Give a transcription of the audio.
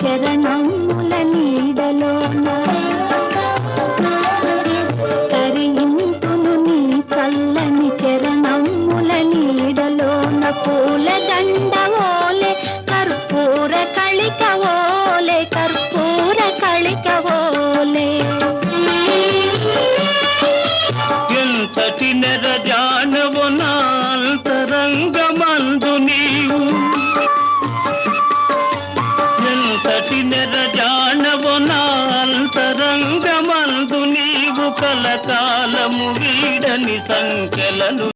చరణముల నీడలోన తరింతును నీ చల్లని చరణముల నీడలోన పూల కలకాలము వీడని సంఖ్యలను